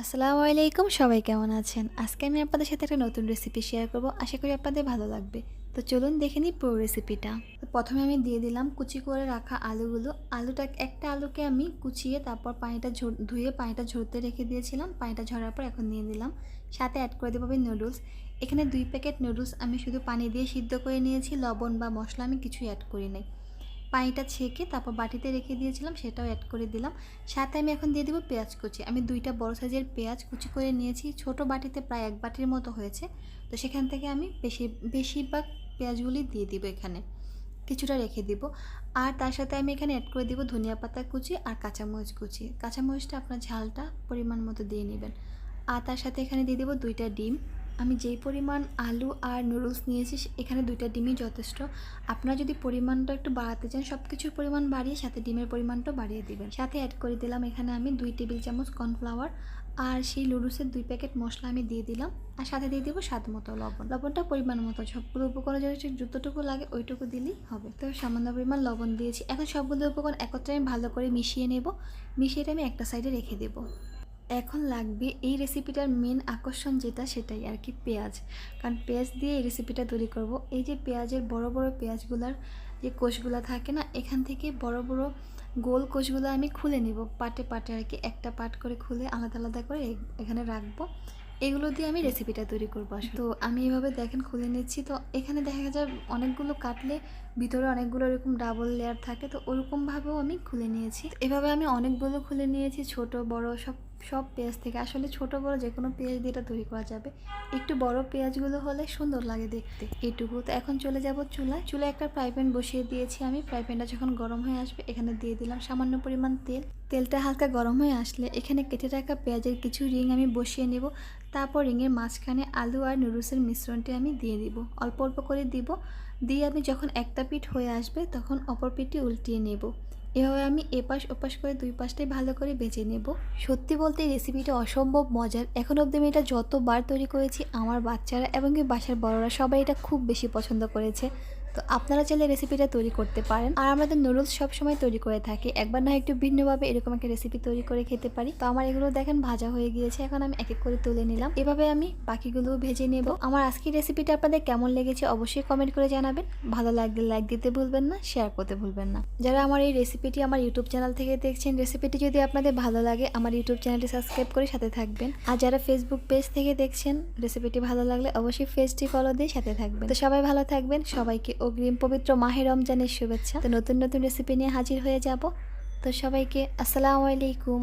আসসালামু আলাইকুম, সবাই কেমন আছেন? আজকে আমি আপনাদের সাথে একটা নতুন রেসিপি শেয়ার করব। আশা করি আপনাদের ভালো লাগবে। তো চলুন দেখে নিই পুরো রেসিপিটা তো প্রথমে আমি দিয়ে দিলাম কুচি করে রাখা আলুগুলো। আলুটা, একটা আলুকে আমি কুচিয়ে তারপর পানিটা ধুয়ে পানিটা ঝরতে রেখে দিয়েছিলাম। পানিটা ঝরার পর এখন নিয়ে দিলাম। সাথে অ্যাড করে দেবো আমি নুডলস এখানে দুই প্যাকেট নুডলস আমি শুধু পানি দিয়ে সিদ্ধ করে নিয়েছি। লবণ বা মশলা আমি কিছুই অ্যাড করি নাই। পানিটা ছেঁকে তারপর বাটিতে রেখে দিয়েছিলাম, সেটাও অ্যাড করে দিলাম। সাথে আমি এখন দিয়ে দেবো পেঁয়াজ কুচি। আমি দুইটা বড় সাইজের পেঁয়াজ কুচি করে নিয়েছি, ছোট বাটিতে প্রায় এক বাটির মতো হয়েছে। তো সেখান থেকে আমি বেশি, বেশিরভাগ পেঁয়াজগুলি দিয়ে দিব এখানে, কিছুটা রেখে দিব। আর তার সাথে আমি এখানে অ্যাড করে দিব ধনিয়া পাতা কুচি আর কাঁচামরিচ কুচি। কাঁচামরিচটা আপনার ঝালটা পরিমাণ মতো দিয়ে নেবেন। আর তার সাথে এখানে দিয়ে দেবো দুইটা ডিম। আমি যেই পরিমাণ আলু আর নুডলস নিয়েছি এখানে দুইটা ডিমই যথেষ্ট। আপনারা যদি পরিমাণটা একটু বাড়াতে চান সব কিছুর পরিমাণ বাড়িয়ে সাথে ডিমের পরিমাণটাও বাড়িয়ে দিবেন। সাথে অ্যাড করে দিলাম এখানে আমি দুই টেবিল চামচ কর্নফ্লাওয়ার আর সেই নুডলসের দুই প্যাকেট মশলা আমি দিয়ে দিলাম। আর সাথে দিয়ে দেবো স্বাদ মতো লবণ। লবণটা পরিমাণ মতো, সবগুলো উপকরণ যদি যতটুকু লাগে ওইটুকু দিলেই হবে। তো সামান্য পরিমাণ লবণ দিয়েছি। এখন সবগুলো উপকরণ একত্রে আমি ভালো করে মিশিয়ে নেব। মিশিয়ে আমি একটা সাইডে রেখে দেবো। এখন লাগবে এই রেসিপিটার মেন আকর্ষণ যেটা সেটাই আর কি পেঁয়াজ। কারণ পেঁয়াজ দিয়ে এই রেসিপিটা তৈরি করব। এই যে পেঁয়াজের বড় বড় পেঁয়াজগুলার যে কোষগুলো থাকে না, এখান থেকে বড় বড় গোল কোষগুলো আমি খুলে নিব। পাটে পাটে আর কি একটা পাট করে খুলে আলাদা আলাদা করে এখানে রাখব। এগুলো দিয়ে আমি রেসিপিটা তৈরি করব আসলে। তো আমি এভাবে দেখেন খুলে নিচ্ছি। তো এখানে দেখা যায় অনেকগুলো কাটলে ভিতরে অনেকগুলো এরকম ডাবল লেয়ার থাকে। তো ওরকমভাবেও আমি খুলে নিয়েছি। এভাবে আমি অনেকগুলো খুলে নিয়েছি। ছোট, বড় সব সব পেঁয়াজ থেকে। আসলে ছোট বড় যে কোনো পেঁয়াজ দিয়ে এটা তৈরি করা যাবে। একটু বড় পেঁয়াজগুলো হলে সুন্দর লাগে দেখতে। এইটুকু তো এখন চলে যাব চুলায়। চুলায় একটা ফ্রাই প্যান বসিয়ে দিয়েছি আমি। ফ্রাই প্যানটা যখন গরম হয়ে আসবে এখানে দিয়ে দিলাম সামান্য পরিমাণ তেল। তেলটা হালকা গরম হয়ে আসলে এখানে কেটে রাখা পেঁয়াজের কিছু রিং আমি বসিয়ে নেব। তারপর রিংয়ের মাঝখানে আলু আর নুডলসের মিশ্রণটি আমি দিয়ে দিব। অল্প অল্প করে দিব। দিয়ে আমি যখন একটা পিঠ হয়ে আসবে তখন অপর পিঠটি উল্টিয়ে নেব। এভাবে আমি এপাশ ওপাশ করে দুই পাশটাই ভালো করে বেজে নেব। সত্যি বলতে রেসিপিটা অসম্ভব মজার। এখন অবধি আমি এটা যতবার তৈরি করেছি, আমার বাচ্চারা এবং কি বাসার বড়রা সবাই এটা খুব বেশি পছন্দ করেছে। তো আপনারা চাইলে রেসিপিটা তৈরি করতে পারেন। আর আমাদের নুডলস সবসময় তৈরি করে থাকি। একবার না একটু ভিন্নভাবে এরকম একটা রেসিপি তৈরি করে খেতে পারি। তো আমার এগুলো দেখেন ভাজা হয়ে গিয়েছে। এখন আমি এক এক করে তুলে নিলাম। এভাবে আমি বাকিগুলো ভেজে নেব। আমার আজকের রেসিপিটা আপনাদের কেমন লেগেছে অবশ্যই কমেন্ট করে জানাবেন। ভালো লাগলে লাইক দিতে ভুলবেন না শেয়ার করতে ভুলবেন না। যারা আমার এই রেসিপিটি আমার ইউটিউব চ্যানেল থেকে দেখছেন রেসিপিটি যদি আপনাদের ভালো লাগে, আমার ইউটিউব চ্যানেলটি সাবস্ক্রাইব করে সাথে থাকবেন। আর যারা ফেসবুক পেজ থেকে দেখছেন রেসিপিটি ভালো লাগলে অবশ্যই পেজটি ফলো দিয়ে সাথে থাকবেন। তো সবাই ভালো থাকবেন। সবাইকে অগ্রিম পবিত্র মাহে রমজানের শুভেচ্ছা। তো নতুন নতুন রেসিপি নিয়ে হাজির হয়ে যাব। তো সবাইকে আসসালামু আলাইকুম।